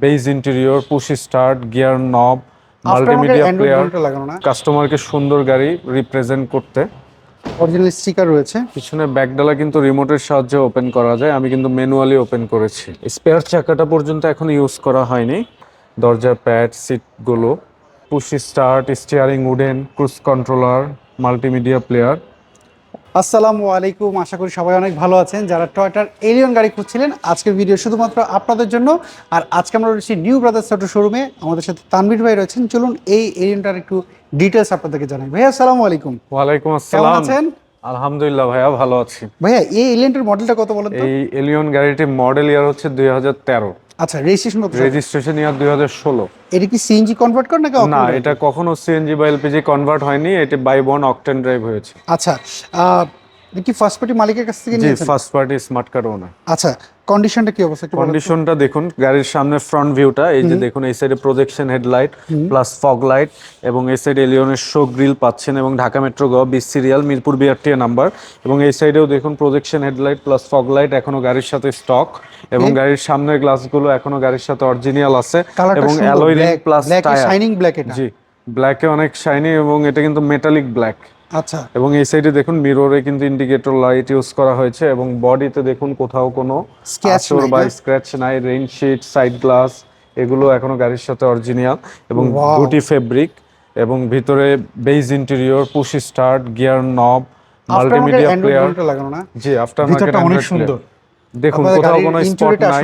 Beige interior push start gear knob multimedia player কাস্টমারকে সুন্দর গাড়ি রিপ্রেজেন্ট করতে। অরিজিনাল স্টিকার রয়েছে। পিছনে ব্যাকডালা কিন্তু রিমোটের সাহায্যে ওপেন করা যায়। আমি কিন্তু ম্যানুয়ালি ওপেন করেছি। স্পেয়ার চাকাটা পর্যন্ত এখন ইউজ করা হয়নি। দরজার প্যাড সিটগুলো push start steering wooden cruise controller multimedia player আসসালামু আলাইকুম। আশা করি সবাই অনেক ভালো আছেন। যারা টয়টার এলিয়ন গাড়ি খুঁজছিলেন আজকের ভিডিও শুধুমাত্র আপনাদের জন্য। আর আজকে আমরা রয়েছি নিউ ব্রাদার্স অটো শোরুমে। আমাদের সাথে তানভীর ভাই রয়েছেন। চলুন এই এলিয়নটার একটু ডিটেলস আপনাদেরকে জানাই। ভাইয়া আসসালামু আলাইকুম। ওয়ালাইকুম আসসালাম। আছেন? আলহামদুলিল্লাহ ভাইয়া ভালো আছি। ভাইয়া এই এলিয়নটার মডেলটা কত বলেন এই এলিয়ন গাড়িটির মডেল ইয়ার হচ্ছে দুই হাজার তেরো। আচ্ছা রেজিস্ট্রেশন কত রেজিস্ট্রেশন ইয়ার দুই হাজার ষোলো। এটা কি সিএনজি কনভার্ট করে নাকি না এটা কখনো সিএনজি বা এলপিজি কনভার্ট হয়নি এটা বাই ওয়ান অকটেন ড্রাইভ হয়েছে। আচ্ছা কি ফার্স্ট পার্টি মালিকের কাছ থেকে জি নিয়েছেন? First party smart card owner আচ্ছা কন্ডিশনটা কি অবস্থা? কন্ডিশনটা দেখুন গাড়ির সামনে ফ্রন্ট ভিউটা এই যে দেখুন এই সাইডে projection headlight plus fog light এবং এই সাইডে এলিয়নের শো গ্রিল পাচ্ছেন এবং ঢাকা মেট্রো গ বিশ সিরিয়াল মিরপুর বিআরটিএ নাম্বার এবং এই সাইডেও দেখুন projection headlight plus fog light এখনও গাড়ির সাথে স্টক এবং গাড়ির সামনের গ্লাসগুলো এখনও গাড়ির সাথে অরিজিনাল আছে এবং alloy ring plus tyre shining black এটা। জি ব্ল্যাকে অনেক শাইনি এবং এটা কিন্তু মেটালিক ব্ল্যাক আচ্ছা। এবং এই সাইডে দেখুন মিররে কিন্তু ইন্ডিকেটর লাইট ইউজ করা হয়েছে এবং বডিতে দেখুন কোথাও কোনো আঁচড় বা? স্ক্র্যাচ নাই রেইন শিট সাইড গ্লাস এগুলো এখনও গাড়ির সাথে অরিজিনাল এবং. গুটি ফেব্রিক এবং ভিতরে beige interior push start gear knob multimedia player জি আফটার ভিতরটা অনেক সুন্দর। দেখুন কোথাও কোনো স্পট নাই।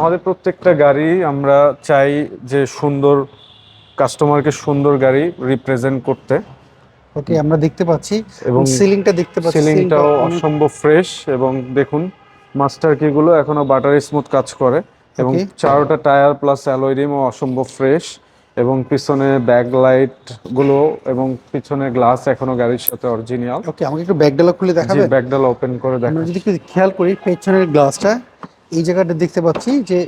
আমাদের প্রত্যেকটা গাড়ি আমরা চাই যে সুন্দর কাস্টমারকে সুন্দর গাড়ি রিপ্রেজেন্ট করতে। ওকে আমরা দেখতে পাচ্ছি। এবং সিলিংটা দেখতে পাচ্ছি। সিলিংটাও সিলিংটা অসম্ভব ফ্রেশ এবং দেখুন মাস্টার কিগুলো এখনও বাটার স্মুথ কাজ করে। এবং চারোটা টায়ার প্লাস অ্যালয় রিমও অসম্ভব ফ্রেশ এবং পিছনে ব্যাক লাইটগুলো এবং পিছনে গ্লাস এখনও গাড়ির সাথে অরিজিনাল ওকে আমাকে একটু ব্যাকডালা খুলে জি দেখাবেন ব্যাকডাল ওপেন করে আমরা যদি একটু খেয়াল করি পেছনের গ্লাসটা এই জায়গাটা দেখতে পাচ্ছি যে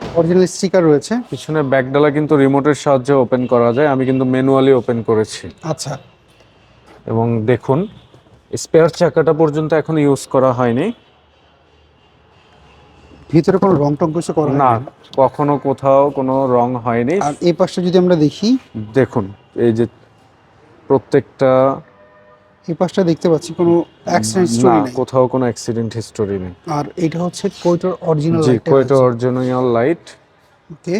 অরিজিনাল স্টিকার রয়েছে। পিছনে ব্যাকডালা কিন্তু রিমোটের সাহায্যে ওপেন করা যায় আমি কিন্তু ম্যানুয়ালি ওপেন করেছি। আচ্ছা। এবং দেখুন স্পেয়ার চাকাটা পর্যন্ত এখন ইউজ করা হয়নি। ভিতরে কোনো রং টং কিছু করা না কখনো কোথাও কোনো রং হয়নি। আর এই পাশটা যদি আমরা দেখি? দেখুন এই যে প্রত্যেকটা এই পাশটা দেখতে পাচ্ছি কোনো অ্যাক্সিডেন্ট না স্টোরি নেই। কোথাও কোনো অ্যাক্সিডেন্ট হিস্টোরি নেই। আর এটা হচ্ছে কোইটার অরিজিনাল জি কোয়েটো অরিজিনাল লাইট ওকে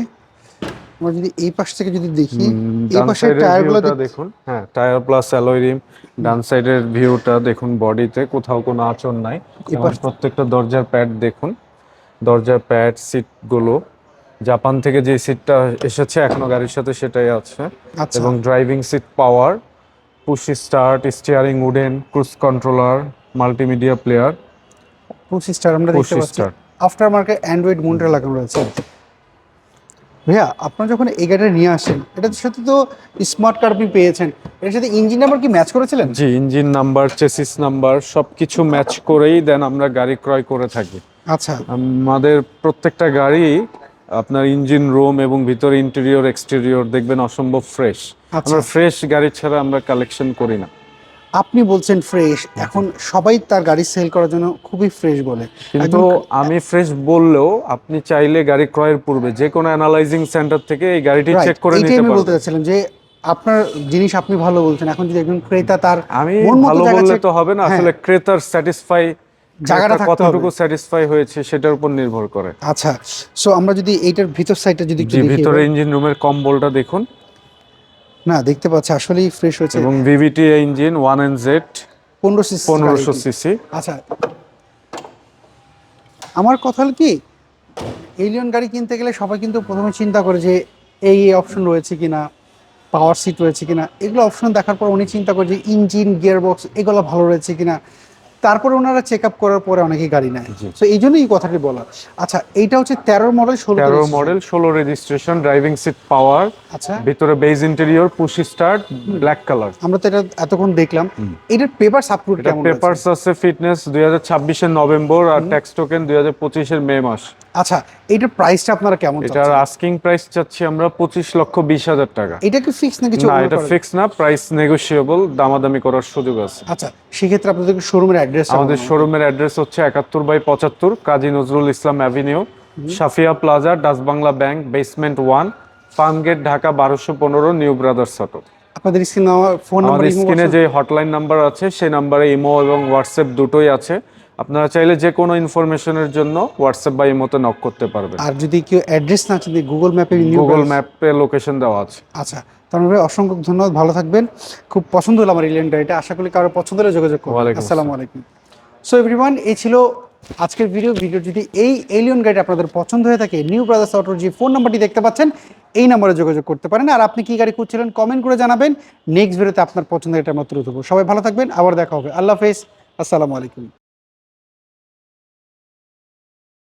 আমরা যদি এই পাশ থেকে যদি দেখি এই পাশের টায়ারগুলো দেখুন। হ্যাঁ টায়ার প্লাস অ্যালয় রিম ডান সাইডের ভিউটা দেখুন বডিতে কোথাও কোনো আঁচড় নাই। এবং পাশ- প্রত্যেকটা দরজার প্যাড দেখুন। দরজার প্যাড সিটগুলো জাপান থেকে যে সিটটা এসেছে এখনও গাড়ির সাথে সেটাই আছে। আচ্ছা। এবং driving seat power push start steering wooden cruise controller multimedia player push start আমরা দেখতে পাচ্ছি। আফটার মার্কেট অ্যান্ড্রয়েড মনিটর লাগানো রয়েছে। ভাইয়া আপনারা যখন এই গাড়িটা নিয়ে আসেন এটার সাথে তো স্মার্ট কার্ড আপনি পেয়েছেন। এর সাথে ইঞ্জিন নাম্বার কি ম্যাচ করেছিলেন? জি ইঞ্জিন নাম্বার চেসিস নাম্বার সবকিছু ম্যাচ করেই দেন আমরা গাড়ি ক্রয় করে থাকি। আচ্ছা। আমাদের প্রত্যেকটা গাড়ি আপনার ইঞ্জিন রুম এবং ভিতরে ইন্টেরিয়র এক্সটেরিয়র দেখবেন অসম্ভব ফ্রেশ আচ্ছা। আমরা ফ্রেশ গাড়ি ছাড়া আমরা কালেকশন করি না। আপনি বলছেন ফ্রেশ এখন সবাই তার গাড়ি সেল করার জন্য খুবই ফ্রেশ বলে। কিন্তু আমি ফ্রেশ বললেও আপনি চাইলে গাড়ি ক্রয়ের পূর্বে যে কোনো অ্যানালাইজিং সেন্টার থেকে এই গাড়িটি চেক করে নিতে আমি বলতে চাচ্ছিলাম যে আপনার জিনিস আপনি ভালো বলছেন এখন যদি একজন ক্রেতা তার আমি ভালো বললে তো হবে না হ্যাঁ, আসলে ক্রেতার স্যাটিসফাই জায়গাটা কতটুকু স্যাটিসফাই হয়েছে সেটার উপর নির্ভর করে। আচ্ছা সো আমরা যদি এইটার ভিতর সাইডটা যদি একটু দেখি ভিতরে ইঞ্জিন রুমের কম্বলটা দেখুন। না দেখতে পাচ্ছি আসলেই ফ্রেশ হয়েছে। এবং VVT engine one N Z পনেরো সিসি পনেরোশো সিসি আচ্ছা আমার কথা হল কি এলিয়ন গাড়ি কিনতে গেলে সবাই কিন্তু প্রথমে চিন্তা করে যে এই এই অপশন রয়েছে কিনা পাওয়ার সিট রয়েছে কিনা। এগুলো অপশন দেখার পর উনি চিন্তা করে যে ইঞ্জিন গিয়ারবক্স এগুলো ভালো রয়েছে কিনা। তারপরে ওনারা চেক আপ করার পরে অনেকেই গাড়ি নেয়। তো এই জন্যই এই কথাটি বলা। আচ্ছা এইটা হচ্ছে তেরোর মডেল ষোলো তেরো মডেল ষোলো রেজিস্ট্রেশন ড্রাইভিং সিট পাওয়ার আচ্ছা। ভিতরে beige interior push start black colour আমরা তো এটা এতক্ষণ দেখলাম। এটার পেপার সাপোর্ট পেপার কেমন পেপারস আছে ফিটনেস দুই হাজার ছাব্বিশের নভেম্বর আর ট্যাক্স টোকেন দুই হাজার পঁচিশের মে মাস। আচ্ছা এইটার প্রাইসটা আপনারা কেমন এটার আস্কিং প্রাইস চাচ্ছি আমরা পঁচিশ লক্ষ বিশ হাজার টাকা। এটা কি ফিক্স নাকি না এটা ফিক্স না প্রাইস নেগোশিয়েবল দামাদামি করার সুযোগ আছে। আচ্ছা সেক্ষেত্রে আপনাদের শোরুমের অ্যাড্রেস আমাদের শোরুমের অ্যাড্রেস হচ্ছে একাত্তর বাই পঁচাত্তর Kazi Nazrul Islam avenue Safia plaza Dutch Bangla bank basement one Farmgate Dhaka বারোশো পনেরো নিউ ব্রাদার্স অটো আপনাদের স্ক্রিন ফোন নাম্বার স্ক্রিনে যে হটলাইন নাম্বার আছে সেই নাম্বারে ইমো এবং হোয়াটসঅ্যাপ দুটোই আছে। আপনারা চাইলে যে কোনো ইনফরমেশনের জন্য হোয়াটসঅ্যাপ বা ইমোতে নক করতে পারবেন। আর যদি কেউ অ্যাড্রেস না চিনি গুগল ম্যাপে গুগল ম্যাপে লোকেশন দেওয়া আছে। আচ্ছা তার ভাই অসংখ্য ধন্যবাদ ভালো থাকবেন। খুব পছন্দ হলো আমার এলিয়ান গাড়িটা আশা করি কারও পছন্দ হলে যোগাযোগ করবেন। আসসালামু। আলাইকুম। সো এভরিওয়ান এই ছিল আজকের ভিডিও ভিডিও যদি এই এলিয়ন গাড়িটা আপনাদের পছন্দ হয়ে থাকে নিউ ব্রাদার্স অটোর যে ফোন নাম্বারটি দেখতে পাচ্ছেন এই নাম্বারে যোগাযোগ করতে পারেন। আর আপনি কি গাড়ি খুঁজছিলেন কমেন্ট করে জানাবেন। নেক্সট ভিডিওতে আপনার পছন্দের এটা আমরা তুলে ধরবো। সবাই ভালো থাকবেন আবার দেখা হবে। আল্লাহ হাফেজ। আসসালামু আলাইকুম।